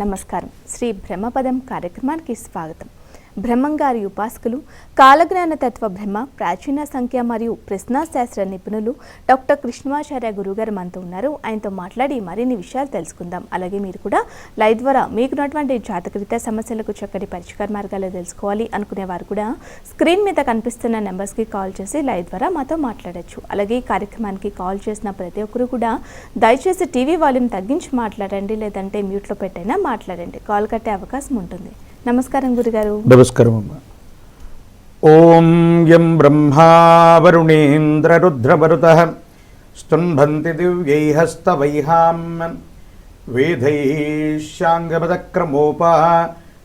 నమస్కారం. శ్రీ బ్రహ్మపదం కార్యక్రమానికి స్వాగతం. బ్రహ్మంగారి ఉపాసకులు కాలజ్ఞాన తత్వ బ్రహ్మ ప్రాచీన సంఖ్య మరియు ప్రశ్నాశాస్త్ర నిపుణులు డాక్టర్ కృష్ణమాచార్య గురుగారు మనతో ఉన్నారు. ఆయనతో మాట్లాడి మరిన్ని విషయాలు తెలుసుకుందాం. అలాగే మీరు కూడా లైవ్ ద్వారా మీకున్నటువంటి జాతకరీత్యా సమస్యలకు చక్కటి పరిష్కార మార్గాలు తెలుసుకోవాలి అనుకునే వారు కూడా స్క్రీన్ మీద కనిపిస్తున్న నెంబర్స్కి కాల్ చేసి లైవ్ ద్వారా మాతో మాట్లాడచ్చు. అలాగే ఈ కార్యక్రమానికి కాల్ చేసిన ప్రతి ఒక్కరు కూడా దయచేసి టీవీ వాల్యూమ్ తగ్గించి మాట్లాడండి లేదంటే మ్యూట్లో పెట్టైనా మాట్లాడండి. కాల్ కట్టే అవకాశం ఉంటుంది. నమస్కారం గురుగారు. నమస్కారం అమ్మ. ఓం యం బ్రహ్మా వరుణేంద్రరుద్రమరుత స్తుంభంతి దివ్యైహస్తవైహాం వేదైశాంగపదక్రమోపా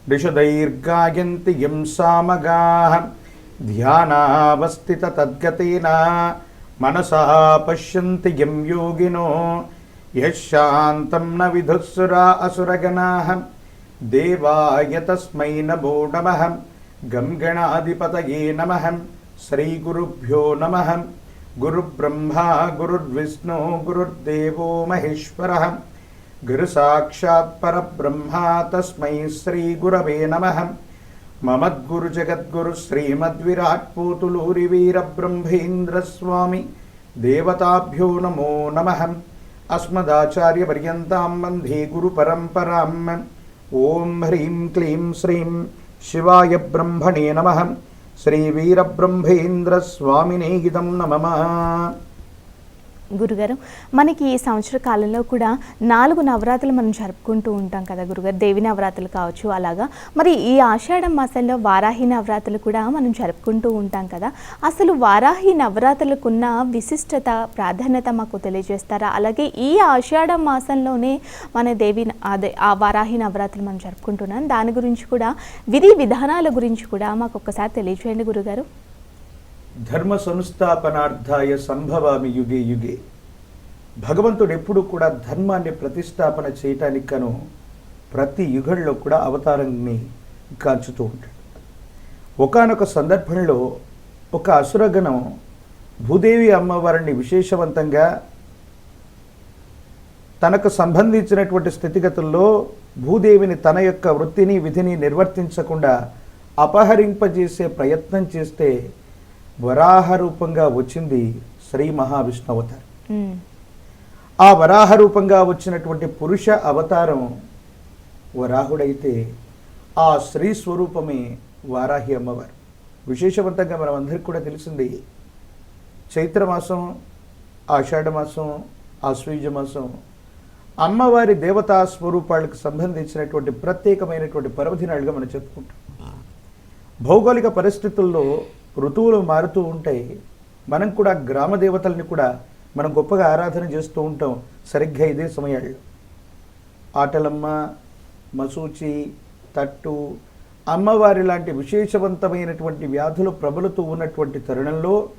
దిశదైర్గాయంతి యం సామగా ధ్యానావస్థిత తద్గతేన మనసా పశ్యంతి యం యోగినో యశాంతం న విధుస్సురా అసురగణా దేవాయ తస్మై నమో నమః. గం గణాధిపతయే నమః. శ్రీగురుభ్యో నమః. గురుబ్రహ్మా గురుర్విష్ణు గురుర్దేవో మహేశ్వర. గురుసాక్షాత్ పరబ్రహ్మా తస్మై శ్రీగురవే నమః. మమద్గురు జగద్గురు శ్రీమద్విరాట్ పోతులూరి వీరబ్రహ్మేంద్రస్వామి దేవతాభ్యో నమో నమః. అస్మదాచార్యపర్యంతం వందే గురు పరంపరాం ఓం హ్రీం క్లీం శ్రీం శివాయ బ్రహ్మణే నమ. శ్రీవీరబ్రహ్మేంద్రస్వామినే ఇదం నమమ గురుగారు. మనకి ఈ సంవత్సర కాలంలో కూడా నాలుగు నవరాత్రులు మనం జరుపుకుంటూ ఉంటాం కదా గురుగారు. దేవి నవరాత్రులు కావచ్చు అలాగా. మరి ఈ ఆషాఢ మాసంలో వారాహి నవరాత్రులు కూడా మనం జరుపుకుంటూ ఉంటాం కదా. అసలు వారాహి నవరాత్రులకున్న విశిష్టత ప్రాధాన్యత మాకు తెలియజేస్తారా? అలాగే ఈ ఆషాఢ మాసంలోనే మన దేవి అదే ఆ వారాహి నవరాత్రులు మనం జరుపుకుంటున్నాం. దాని గురించి కూడా విధి విధానాల గురించి కూడా మాకు ఒక్కసారి తెలియజేయండి గురుగారు. ధర్మ సంస్థాపనార్థాయ సంభవామి యుగే యుగే. భగవంతుడు ఎప్పుడు కూడా ధర్మాన్ని ప్రతిష్టాపన చేయటానికి కను ప్రతి యుగంలో కూడా అవతారాన్ని కాంచుతూ ఉంటాడు. ఒకానొక సందర్భంలో ఒక అసురగణం భూదేవి అమ్మవారిని విశేషవంతంగా తనకు సంబంధించినటువంటి స్థితిగతుల్లో భూదేవిని తన యొక్క వృత్తిని విధిని నిర్వర్తించకుండా అపహరింపజేసే ప్రయత్నం చేస్తే వరాహ రూపంగా వచ్చింది శ్రీ మహావిష్ణు అవతారం. ఆ వరాహ రూపంగా వచ్చినటువంటి పురుష అవతారం వరాహుడైతే ఆ స్త్రీ స్వరూపమే వారాహి అమ్మవారు. విశేషవంతంగా మనం అందరికీ కూడా తెలిసింది చైత్రమాసం ఆషాఢమాసం ఆశ్వీజ మాసం అమ్మవారి దేవతా స్వరూపాలకు సంబంధించినటువంటి ప్రత్యేకమైనటువంటి పర్వదినాలుగా మనం చెప్పుకుంటాం. భౌగోళిక పరిస్థితుల్లో ఋతువులు మారుతూ ఉంటాయి. మనం కూడా గ్రామ దేవతల్ని కూడా మనం గొప్పగా ఆరాధన చేస్తూ ఉంటాం. సరిగ్గా ఇదే సమయాల్లో. ఆటలమ్మ మసూచి తట్టు అమ్మవారి లాంటి విశేషవంతమైనటువంటి వ్యాధులు ప్రబలుతూ ఉన్నటువంటి తరుణంలో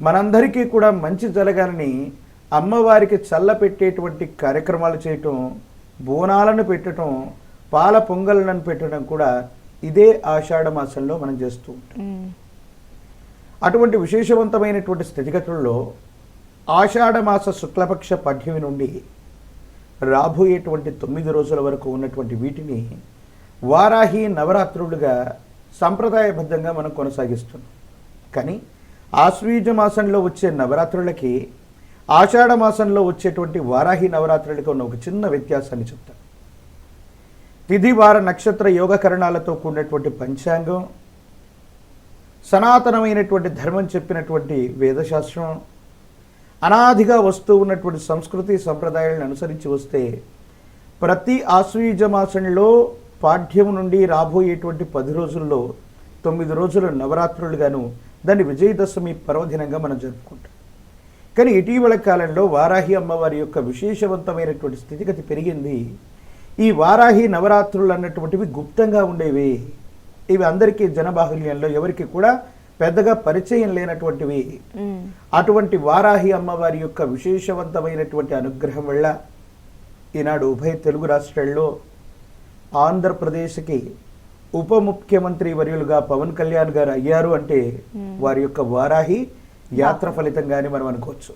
మనందరికీ కూడా మంచి జరగాలని అమ్మవారికి చల్లపెట్టేటువంటి కార్యక్రమాలు చేయటం బోనాలను పెట్టడం పాల పొంగలను పెట్టడం కూడా ఇదే ఆషాఢ మాసంలో మనం చేస్తూ ఉంటాం. అటువంటి విశేషవంతమైనటువంటి స్థితిగతుల్లో ఆషాఢ మాస శుక్లపక్ష పద్యమి నుండి రాబోయేటువంటి తొమ్మిది రోజుల వరకు ఉన్నటువంటి వీటిని వారాహి నవరాత్రులుగా సంప్రదాయబద్ధంగా మనం కొనసాగిస్తున్నాం. కానీ ఆశ్వీజ మాసంలో వచ్చే నవరాత్రులకి ఆషాఢ మాసంలో వచ్చేటువంటి వారాహి నవరాత్రులకి ఉన్న ఒక చిన్న వ్యత్యాసాన్ని చెప్తాను. తిథి వార నక్షత్ర యోగకరణాలతో కూడినటువంటి పంచాంగం సనాతనమైనటువంటి ధర్మం చెప్పినటువంటి వేదశాస్త్రం అనాదిగా వస్తూ ఉన్నటువంటి సంస్కృతి సంప్రదాయాలను అనుసరించి వస్తే ప్రతి ఆశ్వీజ మాసంలో పాఠ్యం నుండి రాబోయేటువంటి పది రోజుల్లో తొమ్మిది రోజులు నవరాత్రులుగాను దాన్ని విజయదశమి పర్వదినంగా మనం జరుపుకుంటాం. కానీ ఇటీవల కాలంలో వారాహి అమ్మవారి యొక్క విశేషవంతమైనటువంటి స్థితిగతి పెరిగింది. ఈ వారాహి నవరాత్రులు అన్నటువంటివి గుప్తంగా ఉండేవి. ఇవి అందరికీ జనబాహుల్యంలో ఎవరికి కూడా పెద్దగా పరిచయం లేనటువంటివి. అటువంటి వారాహి అమ్మవారి యొక్క విశేషవంతమైనటువంటి అనుగ్రహం వల్ల ఈనాడు ఉభయ తెలుగు రాష్ట్రాల్లో ఆంధ్రప్రదేశ్కి ఉప ముఖ్యమంత్రి వర్యులుగా పవన్ కళ్యాణ్ గారు అయ్యారు అంటే వారి యొక్క వారాహి యాత్ర ఫలితంగానే మనం అనుకోవచ్చు.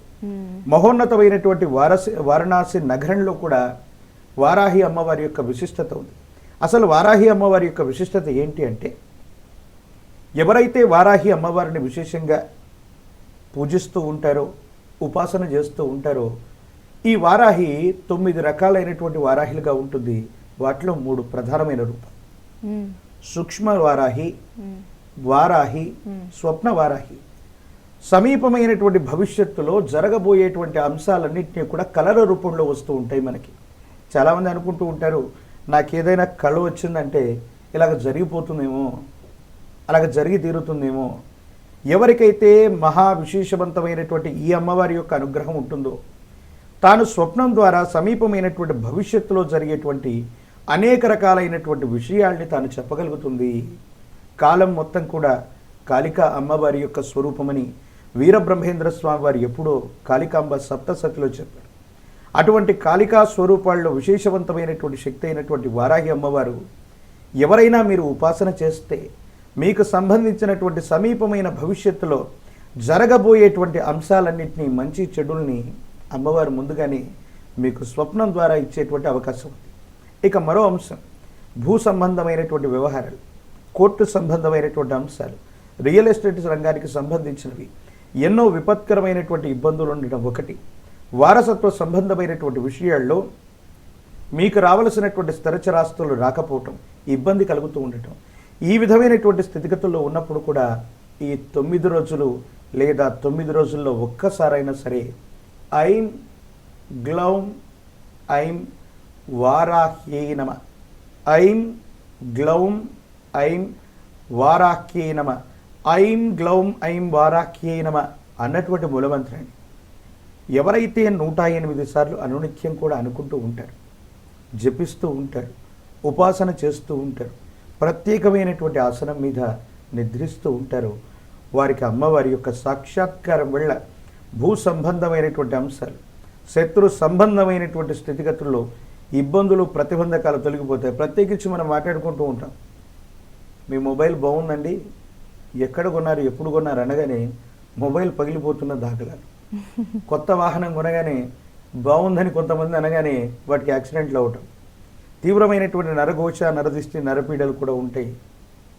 మహోన్నతమైనటువంటి వారసి వారణాసి నగరంలో కూడా వారాహి అమ్మవారి యొక్క విశిష్టత ఉంది అసలు వారాహి అమ్మవారి యొక్క విశిష్టత ఏంటి అంటే ఎవరైతే వారాహి అమ్మవారిని విశేషంగా పూజిస్తూ ఉంటారో ఉపాసన చేస్తూ ఉంటారో ఈ వారాహి తొమ్మిది రకాలైనటువంటి వారాహిలుగా ఉంటుంది వాటిలో మూడు ప్రధానమైన రూపం. సూక్ష్మ వారాహి. వారాహి. స్వప్న వారాహి సమీపమైనటువంటి భవిష్యత్తులో జరగబోయేటువంటి అంశాలన్నింటినీ కూడా కలల రూపంలో వస్తూ ఉంటాయి మనకి చాలామంది అనుకుంటూ ఉంటారు నాకు ఏదైనా కళ వచ్చిందంటే ఇలాగ జరిగిపోతుందేమో అలాగ జరిగి తీరుతుందేమో. ఎవరికైతే మహా విశేషవంతమైనటువంటి ఈ అమ్మవారి యొక్క అనుగ్రహం ఉంటుందో తాను స్వప్నం ద్వారా సమీపమైనటువంటి భవిష్యత్తులో జరిగేటువంటి అనేక రకాలైనటువంటి విషయాల్ని తాను చెప్పగలుగుతుంది. కాలం మొత్తం కూడా కాళికా అమ్మవారి యొక్క స్వరూపమని వీరబ్రహ్మేంద్ర స్వామి వారు ఎప్పుడో కాళికాంబ సప్తసతిలో చెప్పారు. అటువంటి కాళికా స్వరూపాల్లో విశేషవంతమైనటువంటి శక్తి అయినటువంటి వారాహి అమ్మవారు ఎవరైనా మీరు ఉపాసన చేస్తే మీకు సంబంధించినటువంటి సమీపమైన భవిష్యత్తులో జరగబోయేటువంటి అంశాలన్నింటినీ మంచి చెడుల్ని అమ్మవారు ముందుగానే మీకు స్వప్నం ద్వారా ఇచ్చేటువంటి అవకాశం ఉంది. ఇక మరో అంశం భూ సంబంధమైనటువంటి వ్యవహారాలు కోర్టు సంబంధమైనటువంటి అంశాలు రియల్ ఎస్టేట్ రంగానికి సంబంధించినవి ఎన్నో విపత్కరమైనటువంటి ఇబ్బందులు ఉండడం ఒకటి. వారసత్వ సంబంధమైనటువంటి విషయాల్లో మీకు రావలసినటువంటి స్థిరచరాస్తులు రాకపోవటం ఇబ్బంది కలుగుతూ ఉండటం ఈ విధమైనటువంటి స్థితిగతుల్లో ఉన్నప్పుడు కూడా ఈ తొమ్మిది రోజులు లేదా తొమ్మిది రోజుల్లో ఒక్కసారైనా సరే ఐం గ్లౌం ఐం వారాహ్యే నమ ఐం గ్లౌం ఐం వారాహ్యే నమ ఐం గ్లౌం ఐం వారాహ్యే నమ అన్నటువంటి మూలమంత్రాన్ని ఎవరైతే నూట ఎనిమిది సార్లు అనునిత్యం కూడా అనుకుంటూ ఉంటారు జపిస్తూ ఉంటారు ఉపాసన చేస్తూ ఉంటారు ప్రత్యేకమైనటువంటి ఆసనం మీద నిద్రిస్తూ ఉంటారు వారికి అమ్మవారి యొక్క సాక్షాత్కారం వల్ల భూ సంబంధమైనటువంటి అంశాలు శత్రు సంబంధమైనటువంటి స్థితిగతుల్లో ఇబ్బందులు ప్రతిబంధకాలు తొలగిపోతాయి. ప్రత్యేకించి మనం మాట్లాడుకుంటూ ఉంటాం. మీ మొబైల్ బాగుందండి ఎక్కడ కొన్నారు ఎప్పుడు కొన్నారు అనగానే మొబైల్ పగిలిపోతున్న దాఖలాలు. కొత్త వాహనం కొనగానే బాగుందని కొంతమంది అనగానే వాటికి యాక్సిడెంట్లు అవటం. తీవ్రమైనటువంటి నరఘోష నరదిష్టి నరపీడలు కూడా ఉంటాయి.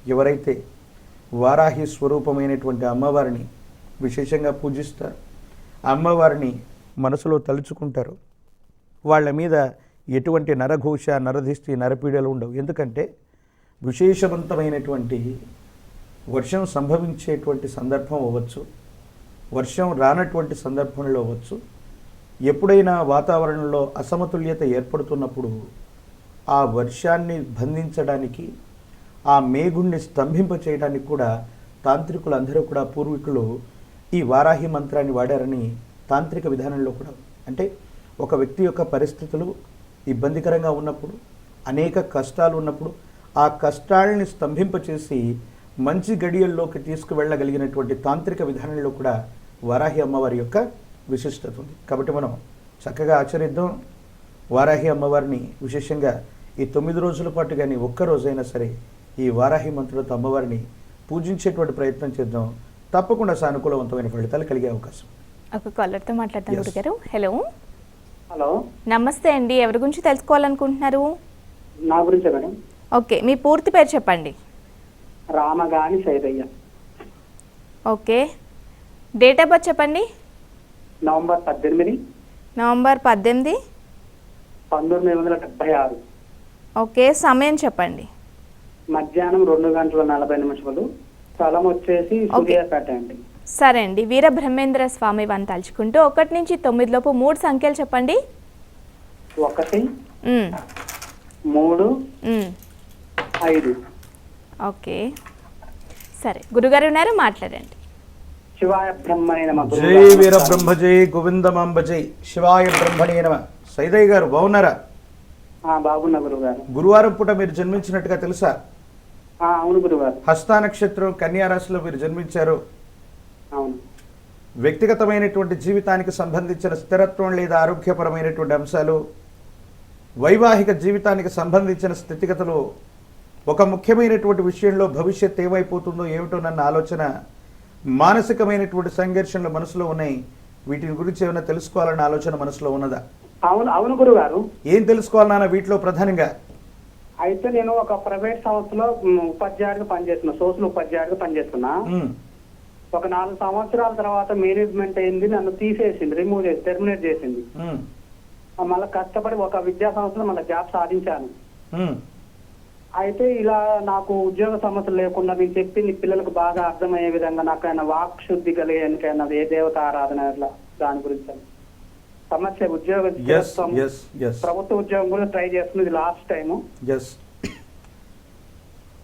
ఎవరైతే వారాహి స్వరూపమైనటువంటి అమ్మవారిని విశేషంగా పూజిస్తారు అమ్మవారిని మనసులో తలుచుకుంటారు వాళ్ళ మీద ఎటువంటి నరఘోష నరదిష్టి నరపీడలు ఉండవు. ఎందుకంటే విశేషవంతమైనటువంటి వర్షం సంభవించేటువంటి సందర్భం అవ్వచ్చు. వర్షం రానటువంటి సందర్భంలో వచ్చు. ఎప్పుడైనా వాతావరణంలో అసమతుల్యత ఏర్పడుతున్నప్పుడు ఆ వర్షాన్ని బంధించడానికి ఆ మేఘుణ్ణి స్తంభింప చేయడానికి కూడా తాంత్రికులందరూ కూడా పూర్వీకులు ఈ వారాహి మంత్రాన్ని వాడారని తాంత్రిక విధానంలో కూడా అంటే ఒక వ్యక్తి యొక్క పరిస్థితులు ఇబ్బందికరంగా ఉన్నప్పుడు అనేక కష్టాలు ఉన్నప్పుడు ఆ కష్టాలని స్తంభింపచేసి మంచి గడియల్లోకి తీసుకువెళ్ళగలిగినటువంటి తాంత్రిక విధానంలో కూడా వారాహి అమ్మవారి యొక్క విశిష్టత ఉంది. కాబట్టి మనం చక్కగా ఆచరిద్దాం. వారాహి అమ్మవారిని విశేషంగా ఈ తొమ్మిది రోజుల పాటు కానీ ఒక్క రోజైనా సరే ఈ వారాహి మంత్రులతో అమ్మవారిని పూజించేటువంటి ప్రయత్నం చేద్దాం. తప్పకుండా సానుకూలవంతమైన ఫలితాలు కలిగే అవకాశం ఒక కాలర్తో మాట్లాడతాం. గురుగారు. హలో హలో నమస్తే అండి. ఎవరి గురించి తెలుసుకోవాలనుకుంటున్నారు? నా గురించే మేడం. ఓకే. మీ పూర్తి పేరు చెప్పండి. Ramagani Saidaiah okay. Date of birth చెప్పండి. నవంబర్ పద్దెనిమిది. నవంబర్ పద్దెనిమిది. పంతొమ్మిది వందల డెబ్బై ఆరు. ఓకే సమయం చెప్పండి. మధ్యాహ్నం రెండు గంటల నలభై నిమిషాలు స్థలం వచ్చేసి సూర్యాపేట అండి. సరే అండి వీర బ్రహ్మేంద్ర స్వామి వారిని తలుచుకుంటూ ఒకటి నుంచి తొమ్మిది లోపు మూడు సంఖ్యలు చెప్పండి. ఒకటి మూడు ఐదు. ఓకే సరే గురుగారు ఉన్నారు మాట్లాడండి. శివాయ బ్రహ్మనే నమ. జై వీర బ్రహ్మ జై గోవిందమాంబ జై శివాయ బ్రహ్మణే నమ. సైదయ్య గారు బాగున్నారా? ఆ, బాగున్నా గురుగారు. గురువారం పూట మీరు జన్మించినట్టుగా తెలుసా? అవును గురుగారు. హస్త నక్షత్రం కన్యా రాశిలో మీరు జన్మించారు. అవును. వ్యక్తిగతమైనటువంటి జీవితానికి సంబంధించిన స్థిరత్వం లేదా ఆరోగ్యపరమైనటువంటి అంశాలు వైవాహిక జీవితానికి సంబంధించిన స్థితిగతులు ఒక ముఖ్యమైనటువంటి విషయంలో భవిష్యత్ ఏమైపోతుందో ఏమిటో నన్న ఆలోచన మానసికమైనటువంటి సంఘర్షణలు మనసులో ఉన్నాయి. వీటిని గురించి ఏమైనా తెలుసుకోవాలన్న ఆలోచన మనసులో ఉన్నదా? అవును అవును గురువు గారు ఏం తెలుసుకోవాలి నాన్న వీటిలో ప్రధానంగా? అయితే నేను ఒక ప్రైవేట్ సంస్థలో ఉపాధ్యాయుడిగా పనిచేస్తున్నా సోషల్ ఉపాధ్యాయుడిగా పనిచేస్తున్నా. ఒక నాలుగు సంవత్సరాల తర్వాత మేనేజ్మెంట్ అయింది నన్ను తీసేసింది రిమూవ్ చేసి టెర్మినేట్ చేసింది. మళ్ళీ కష్టపడి ఒక విద్యా సంస్థలో మళ్ళీ జాబ్ సాధించాను. అయితే ఇలా నాకు ఉద్యోగ సమస్యలు లేకుండా నేను చెప్పింది పిల్లలకు బాగా అర్థమయ్యే విధంగా నాకు ఆయన వాక్ శుద్ధి కలిగేకైనా ఏ దేవత ఆరాధన అట్లా దాని గురించి. సమస్య ఉద్యోగ ప్రభుత్వ ఉద్యోగం కూడా ట్రై చేస్తుంది లాస్ట్ టైము ఎస్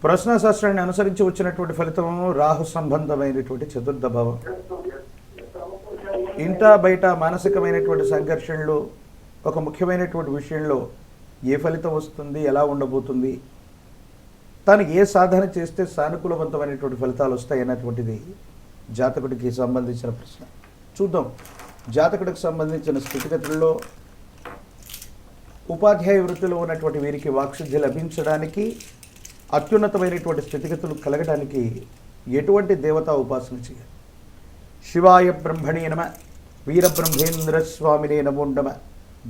ప్రశ్నాశాస్త్రాన్ని అనుసరించి వచ్చినటువంటి ఫలితం రాహు సంబంధమైనటువంటి చతుర్థ భావం. ఇంట బయట మానసికమైనటువంటి సంఘర్షణలు ఒక ముఖ్యమైనటువంటి విషయంలో ఏ ఫలితం వస్తుంది ఎలా ఉండబోతుంది తాను ఏ సాధన చేస్తే సానుకూలవంతమైనటువంటి ఫలితాలు వస్తాయి జాతకుడికి సంబంధించిన ప్రశ్న. చూద్దాం. జాతకుడికి సంబంధించిన స్థితిగతుల్లో ఉపాధ్యాయ వృత్తిలో ఉన్నటువంటి వీరికి వాక్శుద్ధి లభించడానికి అత్యున్నతమైనటువంటి స్థితిగతులు కలగడానికి ఎటువంటి దేవతా ఉపాసన చేయాలి? శివాయ బ్రహ్మణే నమ వీరబ్రహ్మేంద్ర స్వామినే నమో నమ.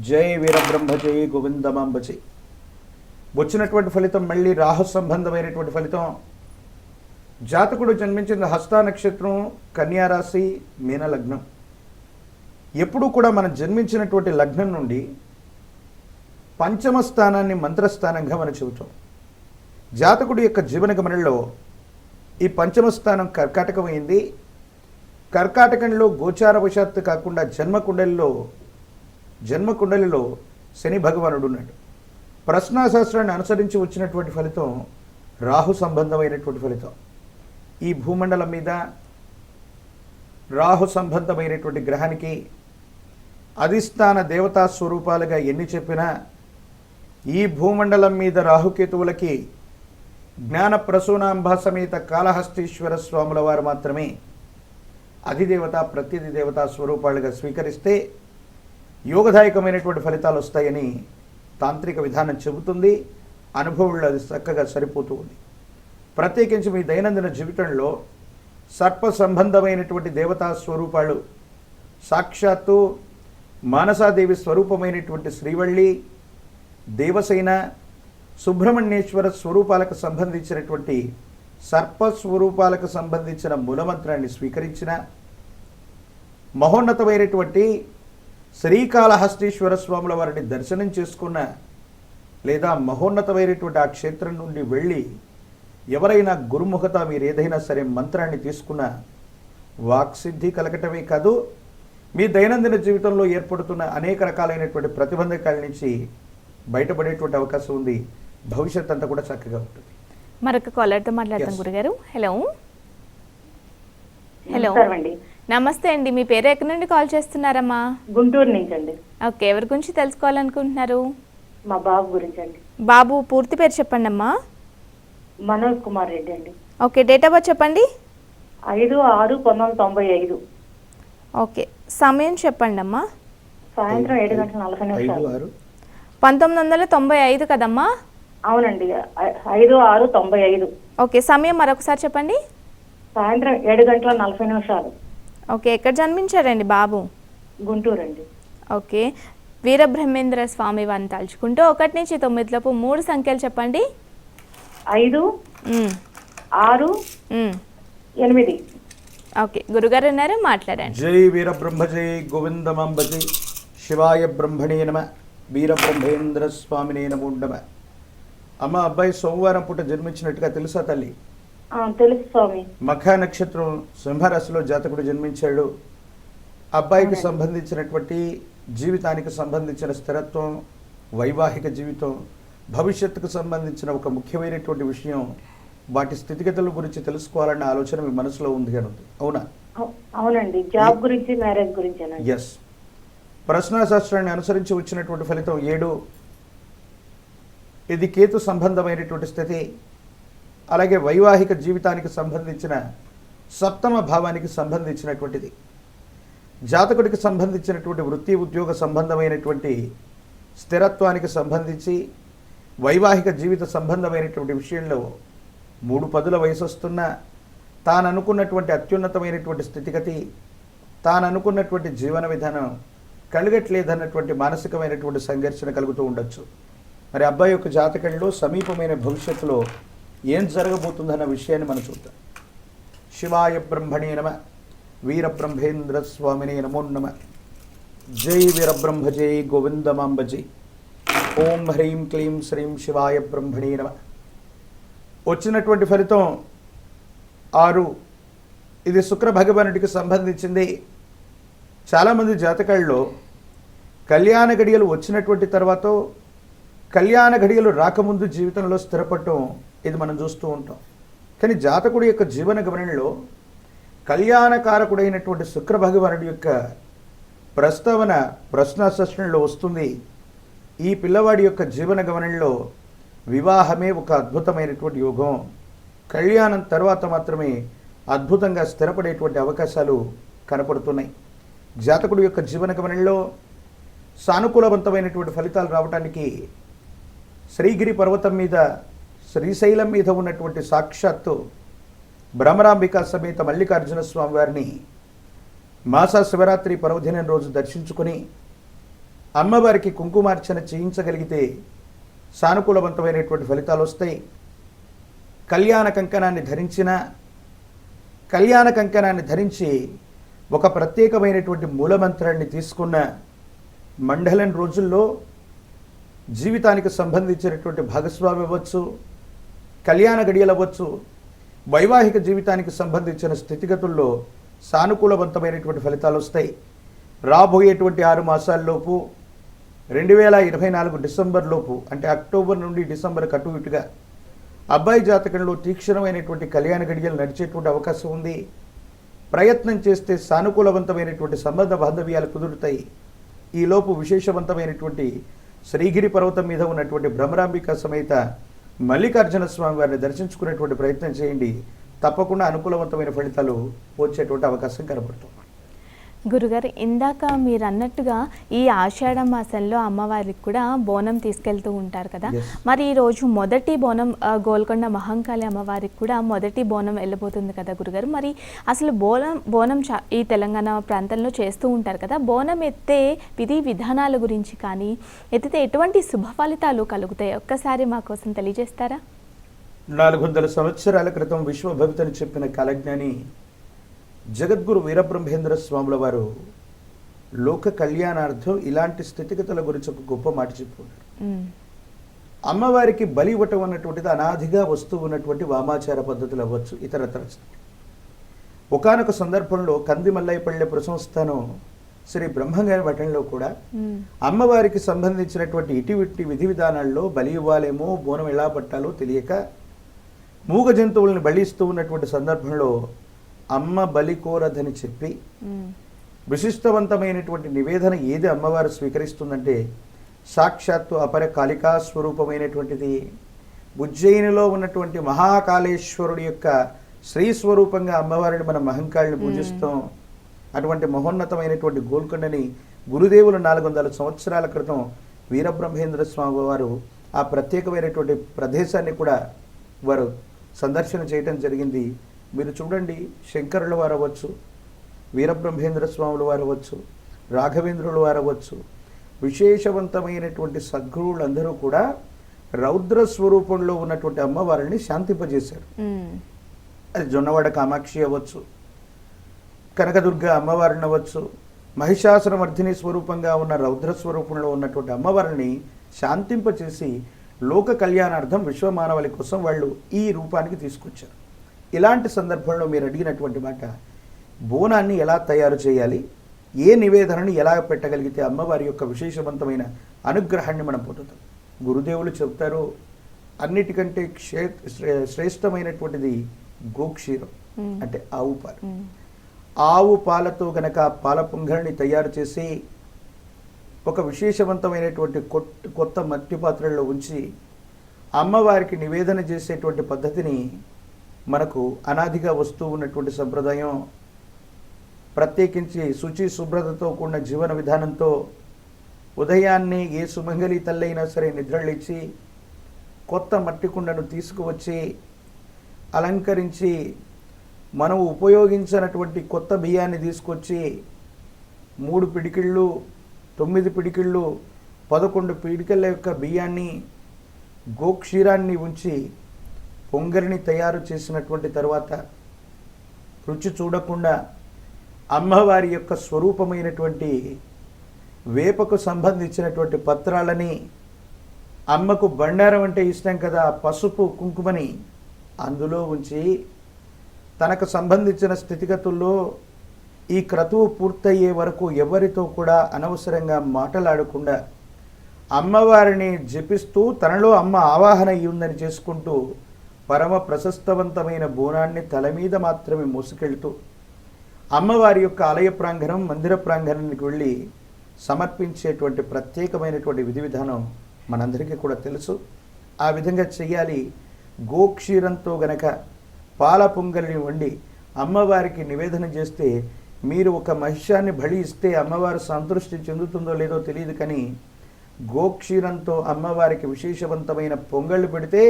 జై వీరబ్రహ్మ జై గోవిందమాంబ జై వచ్చినటువంటి ఫలితం మళ్ళీ రాహు సంబంధమైనటువంటి ఫలితం. జాతకుడు జన్మించిన హస్త నక్షత్రం కన్యారాశి మీనలగ్నం ఎప్పుడూ కూడా మనం జన్మించినటువంటి లగ్నం నుండి పంచమ స్థానాన్ని మంత్రస్థానంగా మనం చెబుతాం. జాతకుడి యొక్క జీవన గమనంలో ఈ పంచమ స్థానం కర్కాటకమైంది. కర్కాటకంలో గోచారవశాత్తు కాకుండా జన్మకుండలిలో జన్మకుండలిలో శని భగవానుడు ఉన్నాడు. ప్రశ్నాశాస్త్రాన్ని అనుసరించి వచ్చినటువంటి ఫలితం రాహు సంబంధమైనటువంటి ఫలితం. ఈ భూమండలం మీద రాహు సంబంధమైనటువంటి గ్రహానికి అధిష్టాన దేవతా స్వరూపాలుగా ఎన్ని చెప్పినా ఈ భూమండలం మీద రాహుకేతువులకి జ్ఞాన ప్రసూనాంబ సమేత కాళహస్తీశ్వర స్వాముల వారు మాత్రమే అధిదేవత ప్రత్యధి దేవతా స్వరూపాలుగా స్వీకరిస్తే యోగదాయకమైనటువంటి ఫలితాలు వస్తాయని తాంత్రిక విధానం చెబుతుంది అనుభవంలో అది చక్కగా సరిపోతూ ఉంది. ప్రత్యేకించి మీ దైనందిన జీవితంలో సర్ప సంబంధమైనటువంటి దేవతా స్వరూపాలు సాక్షాత్తు మానసాదేవి స్వరూపమైనటువంటి శ్రీవళ్ళి దేవసేన సుబ్రహ్మణ్యేశ్వర స్వరూపాలకు సంబంధించినటువంటి సర్ప స్వరూపాలకు సంబంధించిన మూలమంత్రాన్ని స్వీకరించిన మహోన్నతమైనటువంటి శ్రీకాళహస్తీశ్వర స్వాముల వారిని దర్శనం చేసుకున్న లేదా మహోన్నతమైనటువంటి ఆ క్షేత్రం నుండి వెళ్ళి ఎవరైనా గురుముఖత మీరు ఏదైనా సరే మంత్రాన్ని తీసుకున్న వాక్సిద్ధి కలగటమే కాదు మీ దైనందిన జీవితంలో ఏర్పడుతున్న అనేక రకాలైనటువంటి ప్రతిబంధకాల నుంచి బయటపడేటువంటి అవకాశం ఉంది. భవిష్యత్ అంతా కూడా చక్కగా ఉంటుంది. మరొక కాలర్తో మాట్లాడతాం. గురుగారు. హలో హలో అండి. నమస్తే అండి. మీ పేరు ఎక్కడి నుండి కాల్ చేస్తున్నారమ్మా? గుంటూరు నుంచి అండి ఓకే. ఎవరి గురించి తెలుసుకోవాలనుకుంటున్నారు? మా బాబు గురించి అండి. బాబు పూర్తి పేరు చెప్పండి అమ్మా. మనోజ్ కుమార్ రెడ్డి అండి. ఓకే. డేట్ ఆఫ్ బర్త్ చెప్పండి. ఐదు ఆరు పంతొమ్మిది వందల తొంభై ఐదు. ఓకే. సమయం చెప్పండి అమ్మా. సాయంత్రం ఏడు గంటల నలభై నిమిషాలు. పంతొమ్మిది వందల తొంభై ఐదు కదమ్మా? అవునండి. ఐదు ఆరు తొంభై ఐదు. ఓకే. సమయం మరొకసారి చెప్పండి. సాయంత్రం ఏడు గంటల నలభై నిమిషాలు. ఓకే ఎక్కడ జన్మించారండి బాబు? గుంటూరు అండి ఓకే వీరబ్రహ్మేంద్ర స్వామి వారిని తలుచుకుంటూ ఒకటి నుంచి తొమ్మిదిలోపు మూడు సంఖ్యలు చెప్పండి. ఐదు. ఆరు. ఎనిమిది. ఓకే గురుగారు ఉన్నారు మాట్లాడండి. జై వీరబ్రహ్మ జై గోవిందమాంబ జై శివాయ బ్రహ్మణే నమ వీరబ్రహ్మేంద్ర స్వామినే నమో నమ. అమ్మ అబ్బాయి సోమవారం పూట జన్మించినట్టుగా తెలుసా తల్లి? తెలుసు స్వామి. మఖా నక్షత్రం సింహరాశిలో జాతకుడు జన్మించాడు. అబ్బాయికి సంబంధించినటువంటి జీవితానికి సంబంధించిన స్థిరత్వం వైవాహిక జీవితం భవిష్యత్తుకు సంబంధించిన ఒక ముఖ్యమైనటువంటి విషయం వాటి స్థితిగతుల గురించి తెలుసుకోవాలన్న ఆలోచన మీ మనసులో ఉంది అని ఉంది అవునా? అవు- అవునండి. జాబ్ గురించి మ్యారేజ్ గురించేనండి. ఎస్ ప్రశ్నాశాస్త్రాన్ని అనుసరించి వచ్చినటువంటి ఫలితం ఏడు. ఇది కేతు సంబంధమైనటువంటి స్థితి. అలాగే వైవాహిక జీవితానికి సంబంధించిన సప్తమ భావానికి సంబంధించినటువంటిది. జాతకుడికి సంబంధించినటువంటి వృత్తి ఉద్యోగ సంబంధమైనటువంటి స్థిరత్వానికి సంబంధించి వైవాహిక జీవిత సంబంధమైనటువంటి విషయంలో మూడు పదుల వయసు వస్తున్న తాను అనుకున్నటువంటి అత్యున్నతమైనటువంటి స్థితిగతి తాను అనుకున్నటువంటి జీవన విధానం కలగట్లేదన్నటువంటి మానసికమైనటువంటి సంఘర్షణ కలుగుతూ ఉండొచ్చు. మరి అబ్బాయి యొక్క జాతకంలో సమీపమైన భవిష్యత్తులో ఏం జరగబోతుందన్న విషయాన్ని మనం చూద్దాం. శివాయ బ్రహ్మణే నమ వీరబ్రహ్మేంద్ర స్వామినే నమో నమ. జై వీరబ్రహ్మ జై గోవిందమాంబ జై ఓం హ్రీం క్లీం శ్రీం శివాయ బ్రహ్మణే నమ. వచ్చినటువంటి ఫలితం ఆరు. ఇది శుక్ర భగవానుడికి సంబంధించింది. చాలామంది జాతకాల్లో కళ్యాణ గడియలు వచ్చినటువంటి తర్వాత కళ్యాణ గడియలు రాకముందు జీవితంలో స్థిరపడటం ఇది మనం చూస్తూ ఉంటాం. కానీ జాతకుడి యొక్క జీవన గమనంలో కళ్యాణకారకుడైనటువంటి శుక్ర భగవానుడి యొక్క ప్రస్తావన ప్రశ్నాశస్త్రంలో వస్తుంది. ఈ పిల్లవాడి యొక్క జీవన గమనంలో వివాహమే ఒక అద్భుతమైనటువంటి యోగం. కళ్యాణం తర్వాత మాత్రమే అద్భుతంగా స్థిరపడేటువంటి అవకాశాలు కనపడుతున్నాయి. జాతకుడి యొక్క జీవన గమనంలో సానుకూలవంతమైనటువంటి ఫలితాలు రావడానికి శ్రీగిరి పర్వతం మీద శ్రీశైలం మీద ఉన్నటువంటి సాక్షాత్తు భ్రమరాంబిక సమేత మల్లికార్జున స్వామి వారిని మాసా శివరాత్రి పర్వదినం రోజు దర్శించుకుని అమ్మవారికి కుంకుమార్చన చేయించగలిగితే సానుకూలవంతమైనటువంటి ఫలితాలు వస్తాయి. కళ్యాణ కంకణాన్ని ధరించిన కళ్యాణ కంకణాన్ని ధరించి ఒక ప్రత్యేకమైనటువంటి మూలమంత్రాన్ని తీసుకున్న మండలం రోజుల్లో జీవితానికి సంబంధించినటువంటి భాగస్వామి అవ్వచ్చు కళ్యాణ గడియలవ్వచ్చు వైవాహిక జీవితానికి సంబంధించిన స్థితిగతుల్లో సానుకూలవంతమైనటువంటి ఫలితాలు వస్తాయి. రాబోయేటువంటి ఆరు మాసాల్లోపు రెండు వేల ఇరవై నాలుగు డిసెంబర్ లోపు అంటే అక్టోబర్ నుండి డిసెంబర్ కటు ఇటుగా అబ్బాయి జాతకంలో తీక్షణమైనటువంటి కళ్యాణ గడియలు నడిచేటువంటి అవకాశం ఉంది. ప్రయత్నం చేస్తే సానుకూలవంతమైనటువంటి సంబంధ బాంధవ్యాలు కుదురుతాయి. ఈలోపు విశేషవంతమైనటువంటి శ్రీగిరి పర్వతం మీద ఉన్నటువంటి భ్రమరాంబిక సమేత మల్లికార్జున స్వామి వారిని దర్శించుకునేటువంటి ప్రయత్నం చేయండి. తప్పకుండా అనుకూలవంతమైన ఫలితాలు వచ్చేటువంటి అవకాశం కనబడుతుంది. గురుగారు ఇందాక మీరు అన్నట్టుగా ఈ ఆషాఢ మాసంలో అమ్మవారికి కూడా బోనం తీసుకెళ్తూ ఉంటారు కదా. మరి ఈ రోజు మొదటి బోనం గోల్కొండ మహంకాళి అమ్మవారికి కూడా మొదటి బోనం వెళ్ళబోతుంది కదా గురుగారు. మరి అసలు బోనం బోనం చా- ఈ తెలంగాణ ప్రాంతంలో చేస్తూ ఉంటారు కదా. బోనం ఎత్తే విధి విధానాల గురించి కానీ ఎత్తితే ఎటువంటి శుభ ఫలితాలు కలుగుతాయి? ఒక్కసారి మా కోసం తెలియజేస్తారా? నాలుగు వందల సంవత్సరాల క్రితం విశ్వభవితని చెప్పిన కాలజ్ఞాని జగద్గురు వీరబ్రహ్మేంద్ర స్వాముల వారు లోక కళ్యాణార్థం ఇలాంటి స్థితిగతుల గురించి ఒక గొప్ప మాట చెప్పుకున్నారు. అమ్మవారికి బలి ఇవ్వటం అన్నటువంటిది అనాదిగా వస్తూ ఉన్నటువంటి వామాచార పద్ధతులు అవ్వచ్చు ఇతరతర. ఒకనొక సందర్భంలో కంది మల్లయ్యపల్లె ప్రశంస్థానం శ్రీ బ్రహ్మంగారి మఠంలో కూడా అమ్మవారికి సంబంధించినటువంటి ఇటీవిటి విధి విధానాల్లో బలి ఇవ్వాలేమో బోనం ఎలా పట్టాలో తెలియక మూగ జంతువుల్ని బలిస్తూ ఉన్నటువంటి సందర్భంలో అమ్మ బలి కోరదని చెప్పి విశిష్టవంతమైనటువంటి నివేదన ఏది అమ్మవారు స్వీకరిస్తుందంటే సాక్షాత్తు అపర కాళికా స్వరూపమైనటువంటిది. ఉజ్జయినిలో ఉన్నటువంటి మహాకాళేశ్వరుడి యొక్క శ్రీ స్వరూపంగా అమ్మవారిని మనం మహంకాళిని పూజిస్తాం. అటువంటి మహోన్నతమైనటువంటి గోల్కొండని గురుదేవులు నాలుగు వందల సంవత్సరాల క్రితం వీరబ్రహ్మేంద్ర స్వామి వారు ఆ ప్రత్యేకమైనటువంటి ప్రదేశాన్ని కూడా వారు సందర్శన చేయటం జరిగింది. మీరు చూడండి శంకరుల వారు అవ్వచ్చు వీరబ్రహ్మేంద్ర స్వాముల వారు అవ్వచ్చు రాఘవేంద్రుల వారు అవ్వచ్చు విశేషవంతమైనటువంటి సద్గురువులందరూ కూడా రౌద్ర స్వరూపంలో ఉన్నటువంటి అమ్మవారిని శాంతింపజేశారు. అది జొన్నవాడ కామాక్షి అవ్వచ్చు కనకదుర్గ అమ్మవారిని అవ్వచ్చు మహిషాసురమర్ధిని స్వరూపంగా ఉన్న రౌద్ర స్వరూపంలో ఉన్నటువంటి అమ్మవారిని శాంతింపచేసి లోక కళ్యాణార్థం విశ్వమానవాళి కోసం వాళ్ళు ఈ రూపానికి తీసుకొచ్చారు. ఇలాంటి సందర్భంలో మీరు అడిగినటువంటి మాట బోనాన్ని ఎలా తయారు చేయాలి? ఏ నివేదనని ఎలా పెట్టగలిగితే అమ్మవారి యొక్క విశేషవంతమైన అనుగ్రహాన్ని మనం పొందుతాం? గురుదేవులు చెప్తారు అన్నిటికంటే క్షే శ్రే- శ్రేష్టమైనటువంటిది గోక్షీరం. అంటే ఆవు పాలు. ఆవు పాలతో గనక పాల పొంగల్ని తయారు చేసి ఒక విశేషవంతమైనటువంటి కొత్త మట్టి పాత్రల్లో ఉంచి అమ్మవారికి నివేదన చేసేటువంటి పద్ధతిని మనకు అనాదిగా వస్తూ ఉన్నటువంటి సంప్రదాయం ప్రత్యేకించి శుచి శుభ్రతతో కూడిన జీవన విధానంతో ఉదయాన్నే ఏ సుమంగళి తల్లైనా సరే నిద్రలేచి కొత్త మట్టి కుండను తీసుకువచ్చి అలంకరించి మనం ఉపయోగించినటువంటి కొత్త బియ్యాన్ని తీసుకొచ్చి మూడు పిడికిళ్ళు తొమ్మిది పిడికిళ్ళు పదకొండు పిడికిళ్ళ యొక్క బియ్యాన్ని గోక్షీరాన్ని ఉంచి పొంగరిని తయారు చేసినటువంటి తర్వాత రుచి చూడకుండా అమ్మవారి యొక్క స్వరూపమైనటువంటి వేపకు సంబంధించినటువంటి పత్రాలని అమ్మకు బండారం అంటే ఇష్టం కదా పసుపు కుంకుమని అందులో ఉంచి తనకు సంబంధించిన స్థితిగతుల్లో ఈ క్రతువు పూర్తయ్యే వరకు ఎవరితో కూడా అనవసరంగా మాటలాడకుండా అమ్మవారిని జపిస్తూ తనలో అమ్మ ఆవాహన అయ్యిందని ఉందని చేసుకుంటూ పరమ ప్రశస్తవంతమైన బోనాన్ని తల మీద మాత్రమే మోసుకెళ్తూ అమ్మవారి యొక్క ఆలయ ప్రాంగణం మందిర ప్రాంగణానికి వెళ్ళి సమర్పించేటువంటి ప్రత్యేకమైనటువంటి విధి విధానం మనందరికీ కూడా తెలుసు. ఆ విధంగా చేయాలి గోక్షీరంతో గనక పాల పొంగల్ని వండి అమ్మవారికి నివేదన చేస్తే మీరు ఒక మహిషాన్ని బలి ఇస్తే అమ్మవారు సంతృష్టి చెందుతుందో లేదో తెలియదు కానీ గోక్షీరంతో అమ్మవారికి విశేషవంతమైన పొంగళ్ళు పెడితే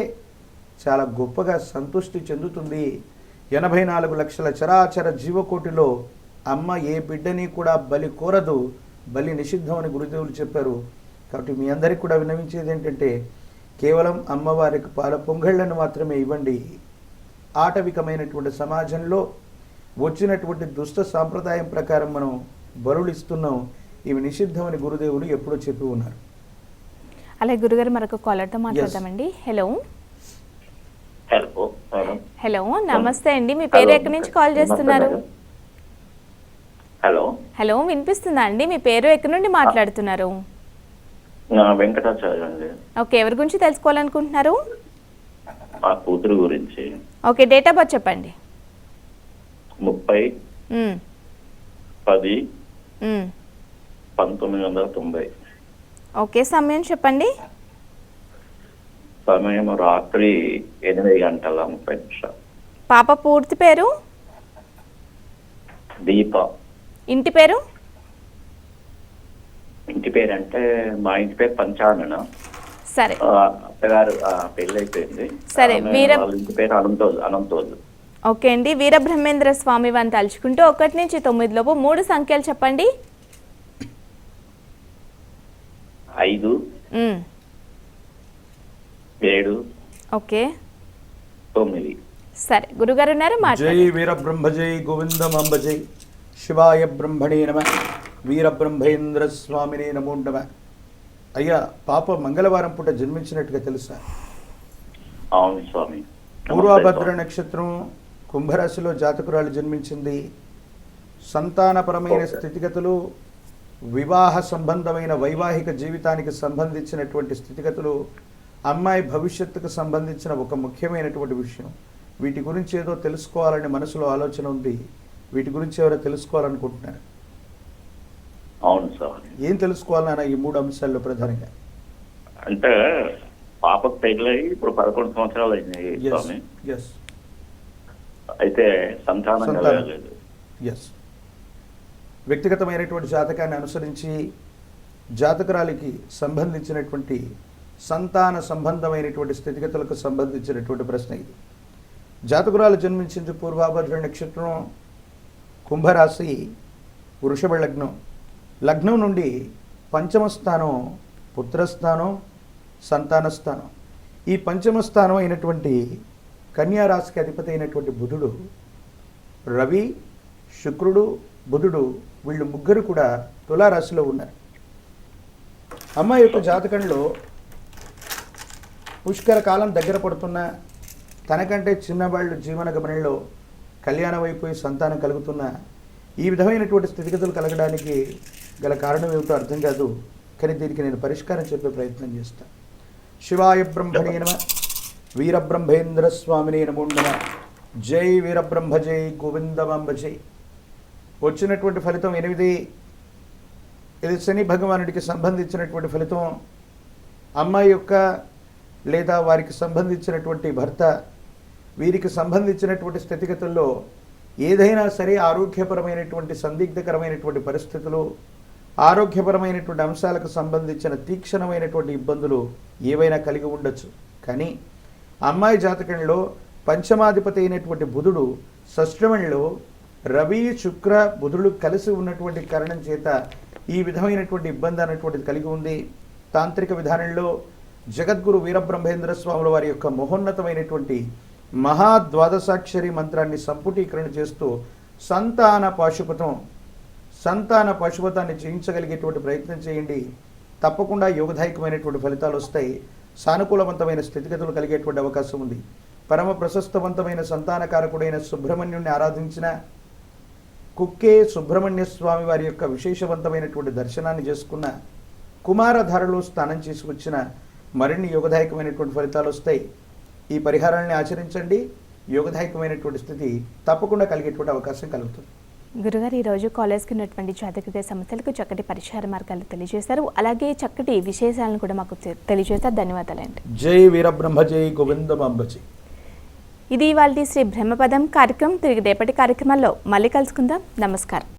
చాలా గొప్పగా సంతృష్టి చెందుతుంది. ఎనభై నాలుగు లక్షల చరాచర జీవకోటిలో అమ్మ ఏ బిడ్డని కూడా బలి కోరదు బలి నిషిద్ధం అని గురుదేవులు చెప్పారు. కాబట్టి మీ అందరికీ కూడా వినవించేది ఏంటంటే కేవలం అమ్మవారికి పాల పొంగళ్ళను మాత్రమే ఇవ్వండి. ఆటవికమైనటువంటి సమాజంలో వచ్చినటువంటి దుష్ట సాంప్రదాయం ప్రకారం మనం బరులు ఇస్తున్నాం. ఇవి నిషిద్ధమని గురుదేవులు ఎప్పుడో చెప్పి ఉన్నారు. అలాగే గురుగారు మరొక కాలర్తో మాట్లాడదామండి. హలో హలో నమస్తే అండి. మీ పేరు ఎక్కడి నుంచి కాల్ చేస్తున్నారు? హలో హలో వినిపిస్తుందా అండి? మీ పేరు ఎక్కడి నుండి మాట్లాడుతున్నారు? నా వెంకటాచార్య అండి. ఓకే ఎవరి గురించి తెలుసుకోవాలనుకుంటున్నారు? మా కూతురు గురించి. ఓకే డేట్ ఆఫ్ బర్త్ చెప్పండి. ముప్పై. పది మ్మ్. పంతొమ్మిది వందల తొంభై. ఓకే సమయం చెప్పండి. సమయం రాత్రి ఎనిమిది గంటల ముప్పై నిమిషాలు. పాప పూర్తి పేరు? దీప. ఇంటి పేరు? ఇంటి పేరు అంటే మా ఇంటి పేరు పంచానన. సరే. అత్తగారు ఆ, పెళ్ళైపోయింది. సరే, వీర- ఇంటి పేరు అనంతోజు అనంతోజు. ఓకే అండి. వీరబ్రహ్మేంద్ర స్వామి వారిని తలుచుకుంటూ ఒకటి నుంచి తొమ్మిది లోపు మూడు సంఖ్యలు చెప్పండి. ఐదు. ఏడు. ఓకే. తొమ్మిది. సరే గురుగారు ఉన్నారు జై వీరబ్రహ్మ జై గోవిందమాంబ జై శివాయ బ్రహ్మణే నమ వీరబ్రహ్మేంద్ర స్వామినే నమో నమ. అయ్యా పాప మంగళవారం పూట జన్మించినట్టుగా తెలుసా? అవును స్వామి. పూర్వభద్ర. నక్షత్రం కుంభరాశిలో జాతకురాలు జన్మించింది. సంతానపరమైన. స్థితిగతులు వివాహ సంబంధమైన వైవాహిక జీవితానికి సంబంధించినటువంటి స్థితిగతులు అమ్మాయి భవిష్యత్తుకు సంబంధించిన ఒక ముఖ్యమైనటువంటి విషయం. వీటి గురించి ఏదో తెలుసుకోవాలని మనసులో ఆలోచన ఉంది. వీటి గురించి ఎవరో తెలుసుకోవాలనుకుంటున్నారు. అవును స్వామి ఏం తెలుసుకోవాలన్నా ఈ మూడు అంశాల్లో ప్రధానంగా? అంటే పాపకు పెళ్ళయి ఇప్పుడు పదకొండు సంవత్సరాలు స్వామి. ఎస్ అయితే సంతానం సంతానం. కలగలేదు. ఎస్ వ్యక్తిగతమైనటువంటి జాతకాన్ని అనుసరించి జాతకురాలికి సంబంధించినటువంటి సంతాన సంబంధమైనటువంటి స్థితిగతులకు సంబంధించినటువంటి ప్రశ్న ఇది. జాతకురాలు జన్మించింది పూర్వాభద్ర నక్షత్రం కుంభరాశి వృషభ లగ్నం. లగ్నం నుండి పంచమ స్థానం పుత్రస్థానం సంతాన స్థానం ఈ పంచమ స్థానం అయినటువంటి కన్యారాశికి అధిపతి అయినటువంటి బుధుడు రవి శుక్రుడు బుధుడు వీళ్ళు ముగ్గురు కూడా తులారాశిలో ఉన్నారు. అమ్మాయి యొక్క జాతకంలో పుష్కర కాలం దగ్గర పడుతున్న తనకంటే చిన్నవాళ్ళు జీవన గమనంలో కళ్యాణం అయిపోయి సంతానం కలుగుతున్న ఈ విధమైనటువంటి స్థితిగతులు కలగడానికి గల కారణం ఏమిటో అర్థం కాదు. కానీ దీనికి నేను పరిష్కారం చెప్పే ప్రయత్నం చేస్తాను శివాయ బ్రహ్మణే నమ వీరబ్రహ్మేంద్ర స్వామిని నమో జై వీరబ్రహ్మ జై గోవిందమాంబ జై. వచ్చినటువంటి ఫలితం ఎనిమిది. ఇది శని భగవానుడికి సంబంధించినటువంటి ఫలితం. అమ్మాయి యొక్క లేదా వారికి సంబంధించినటువంటి భర్త వీరికి సంబంధించినటువంటి స్థితిగతుల్లో ఏదైనా సరే ఆరోగ్యపరమైనటువంటి సందిగ్ధకరమైనటువంటి పరిస్థితులు ఆరోగ్యపరమైనటువంటి అంశాలకు సంబంధించిన తీక్షణమైనటువంటి ఇబ్బందులు ఏవైనా కలిగి ఉండొచ్చు. కానీ అమ్మాయి జాతకంలో పంచమాధిపతి అయినటువంటి బుధుడు షష్టమంలో రవి శుక్ర బుధుడు కలిసి ఉన్నటువంటి కారణం చేత ఈ విధమైనటువంటి ఇబ్బంది అనేటువంటిది కలిగి ఉంది. తాంత్రిక విధానంలో జగద్గురు వీరబ్రహ్మేంద్ర స్వాముల వారి యొక్క మహోన్నతమైనటువంటి మహా ద్వాదశాక్షరి మంత్రాన్ని సంపుటీకరణ చేస్తూ సంతాన పాశుపతం సంతాన పాశుపతాన్ని జయించగలిగేటువంటి ప్రయత్నం చేయండి. తప్పకుండా యోగదాయకమైనటువంటి ఫలితాలు వస్తాయి. సానుకూలవంతమైన స్థితిగతులు కలిగేటువంటి అవకాశం ఉంది. పరమ ప్రశస్తవంతమైన సంతానకారకుడైన సుబ్రహ్మణ్యుణ్ణి ఆరాధించిన కుక్కే సుబ్రహ్మణ్య స్వామి వారి యొక్క విశేషవంతమైనటువంటి దర్శనాన్ని చేసుకున్న కుమారధారలో స్నానం చేసుకొచ్చిన మరిన్ని యోగదాయకమైనటువంటి ఫలితాలు వస్తాయి. ఈ పరిహారాన్ని ఆచరించండి. యోగదాయకమైనటువంటి స్థితి తప్పకుండా కలిగేటువంటి అవకాశం కలుగుతుంది. గురుగారు ఈరోజు కాలేజ్కి ఉన్నటువంటి జాతకీయ సమస్యలకు చక్కటి పరిష్కార మార్గాలు తెలియజేశారు. అలాగే చక్కటి విశేషాలను కూడా మాకు తె- తెలియజేశారు. ధన్యవాదాలండి. జై వీరబ్రహ్మ జై గోవిందమాంబజీ ఇది ఇవాళ శ్రీ బ్రహ్మపదం కార్యక్రమం. తిరిగి రేపటి కార్యక్రమాల్లో మళ్ళీ కలుసుకుందాం. నమస్కారం.